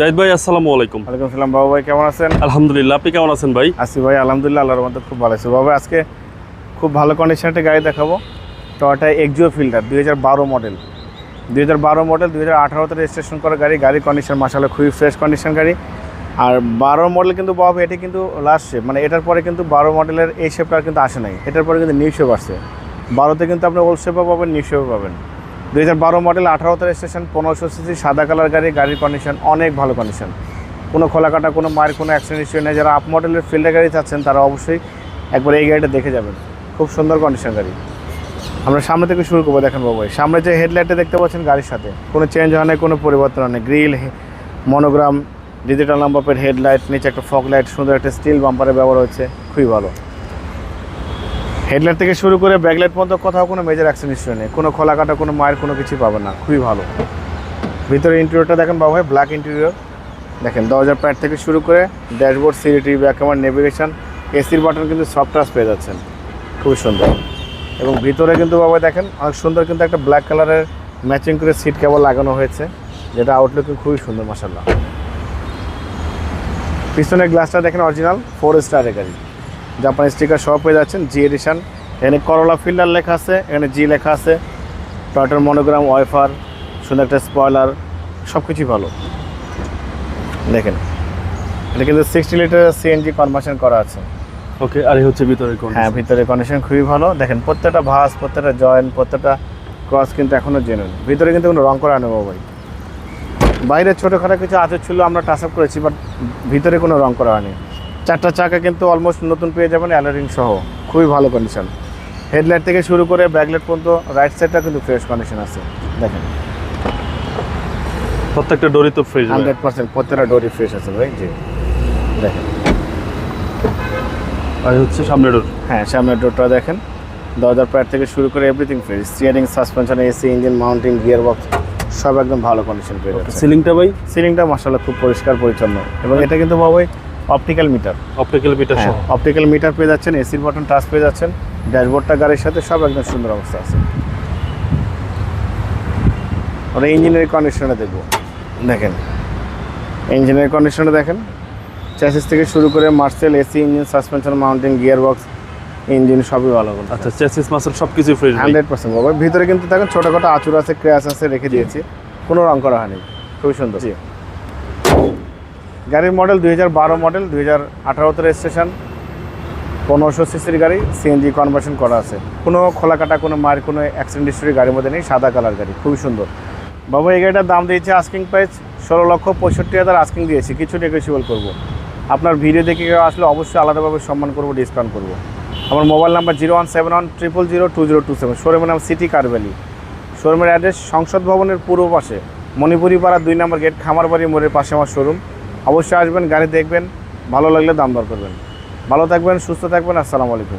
জাহিদ ভাই আসসালামু আলাইকুম। ওয়ালাইকুম সালাম বাবু ভাই কেমন আছেন? আলহামদুলিল্লাহ আপনি কেমন আছেন ভাই? আসি ভাই আলহামদুলিল্লাহ আল্লাহর মধ্যে খুব ভালো আছে। বাবু আজকে খুব ভালো কন্ডিশনের একটা গাড়ি দেখাবো। টয়টা এক্সিও ফিল্টার দুই হাজার বারো মডেল দুই হাজার বারো মডেল দুই হাজার আঠারোতে রেজিস্ট্রেশন করা গাড়ি। গাড়ির কন্ডিশন মাসালে খুবই ফ্রেশ কন্ডিশন গাড়ি। আর বারো মডেল কিন্তু বাবু এটি কিন্তু লাস্ট শেপ মানে এটার পরে কিন্তু বারো মডেলের এই শেপটা কিন্তু আসে নাই। এটার পরে কিন্তু নিউ শেপ আসছে। বারোতে কিন্তু আপনি ওল্ড শেপও পাবেন নিউ শেপও পাবেন। দুই হাজার বারো মডেল আঠারোতে রেজিস্ট্রেশন পনেরোশো সিসি, সাদা কালার গাড়ি, গাড়ির কন্ডিশন অনেক ভালো কন্ডিশন কোনো খোলা কাটা কোনো মায়ের কোনো অ্যাক্সিডেন্ট ইস্যু নেই। যারা আপ মডেলের ফিল্ডার গাড়ি চাচ্ছেন, তারা অবশ্যই একবার এই গাড়িটা দেখে যাবেন। খুব সুন্দর কন্ডিশন গাড়ি। আমরা সামনে থেকে শুরু করব, দেখেন বাবু। সামনে যে হেডলাইটটা দেখতে পাচ্ছেন গাড়ির সাথে, কোনো চেঞ্জ হয় না কোনো পরিবর্তন হয় grill monogram digital number plate headlight নিচে একটা ফগ লাইট সুন্দর একটা স্টিল বাম্পারের ব্যবহার হচ্ছে খুবই ভালো। হেডলাইট থেকে শুরু করে ব্যাকলাইট পর্যন্ত কোথাও কোনো মেজর অ্যাক্সিডেন্ট ইস্যু নেই কোনো খোলা কাটা কোনো মায়ের কোনো কিছু পাবেন না। খুবই ভালো। ভিতরে ইন্টেরিয়রটা দেখেন বাবু ভাই ব্ল্যাক ইন্টেরিয়র দেখেন, দরজার প্যাড থেকে শুরু করে ড্যাশবোর্ড সিরিটি ব্যাক ক্যামেরা নেভিগেশন এসির বাটন কিন্তু সফট টাচ পেয়ে যাচ্ছেন। খুবই সুন্দর। এবং ভিতরে কিন্তু বাবা দেখেন, অনেক সুন্দর কিন্তু একটা ব্ল্যাক কালারের ম্যাচিং করে সিট কেবল লাগানো হয়েছে, যেটা আউটলুকিং খুবই সুন্দর মাসাল্লাহ পিছনের গ্লাসটা দেখেন অরিজিনাল ফোর স্টারের গাড়ি। জাপানি স্টিকার সব পেয়ে যাচ্ছেন জি এডিশন এখানে করলা ফিল্ডার লেখা আছে এখানে জি লেখা আছে। টয়টার মনোগ্রাম ওয়াইফার সুন্দর একটা স্পয়লার সব কিছুই ভালো। দেখেন এটা কিন্তু সিক্সটি লিটার সিএনজি কনভার্সন করা আছে। ওকে আর হচ্ছে ভিতরে কোন হ্যাঁ ভিতরে কন্ডিশন খুবই ভালো। দেখেন প্রত্যেকটা ভাস প্রত্যেকটা জয়েন্ট প্রত্যেকটা ক্রস কিন্তু এখনও জেনুইন ভিতরে কিন্তু কোনো রং করা নেব ভাই। বাইরে ছোটোখাটো কিছু আচর ছিল আমরা টাচ আপ করেছি বাট ভিতরে কোনো রং করা হয়নি। চারটা চাকা কিন্তু অলমোস্ট নতুন পেয়ে যাবেন অ্যালারিং সহ। খুবই ভালো কন্ডিশন হেডলাইট থেকে শুরু করে ব্যাকলাইট পর্যন্ত রাইট সাইডটা কিন্তু ফ্রেশ কন্ডিশন আছে। দেখেন। প্রত্যেকটা ডোরি তো ফ্রেশ হান্ড্রেড পার্সেন্ট প্রত্যেকটা ডোরি ফ্রেশ আছে ভাই জি। দেখেন। আর হচ্ছে সামনে ডোর। হ্যাঁ সামনের ডোরটা দেখেন। দরজার প্যাড থেকে শুরু করে everything fresh steering suspension AC engine mounting gear box সব একদম ভালো কন্ডিশন পেয়ে যাচ্ছে। সিলিংটা ভাই? সিলিংটা মাসাল্লাহ খুব পরিষ্কার পরিচ্ছন্ন। এবং এটা কিন্তু বাবাই অপটিক্যাল মিটার। অপটিক্যাল মিটার সহ। অপটিক্যাল মিটার পেয়ে যাচ্ছেন এসির বাটন টাচ পেয়ে যাচ্ছেন ড্যাশবোর্ডটা গাড়ির সাথে সব একদম সুন্দর অবস্থা আছে। ওরা ইঞ্জিনের কন্ডিশনটা দেখব। দেখেন ইঞ্জিনের কন্ডিশনটা দেখেন। চ্যাসিস থেকে শুরু করে Marcel AC engine suspension mounting gear box engine সবই ভালো আচ্ছা চেসিস মাসেল সব কিছু ফ্রেশ ভাই হান্ড্রেড পার্সেন্ট। বাবা ভিতরে কিন্তু দেখেন ছোটোখাটো আচুর আছে ক্র্যাশ আছে রেখে দিয়েছি। কোনো রং করা হয়নি। খুবই সুন্দর। গাড়ির মডেল দুই হাজার বারো মডেল, দুই হাজার আঠারোতে রেজিস্ট্রেশন পনেরোশো সিসির গাড়ি সিএনজি কনভার্সন করা আছে। কোনো খোলা কাটা কোনো মার, কোনো অ্যাক্সিডেন্ট হিস্ট্রি গাড়ির মধ্যে নেই, সাদা কালার গাড়ি, খুবই সুন্দর। বাবা, এই গাড়িটার দাম দিয়েছে আস্কিং প্রাইস ষোলো লক্ষ পঁয়ষট্টি হাজার আস্কিং দিয়েছি, কিছু নেগোসিয়েবল করব। আপনার ভিডিও দেখে কেউ আসলে অবশ্যই আলাদাভাবে সম্মান করব ডিসকাউন্ট করব। আমার mobile number zero one seven one triple zero two zero two seven শোরুমের নাম সিটি কারভ্যালি শোরুমের অ্যাড্রেস সংসদ ভবনের পূর্ব পাশে মণিপুরি পাড়া দুই নম্বর গেট খামারবাড়ি মোড়ের পাশে আমার শোরুম অবশ্যই আসবেন, গাড়ি দেখবেন, ভালো লাগলে দাম দর করবেন। ভালো থাকবেন, সুস্থ থাকবেন, আসসালামু আলাইকুম।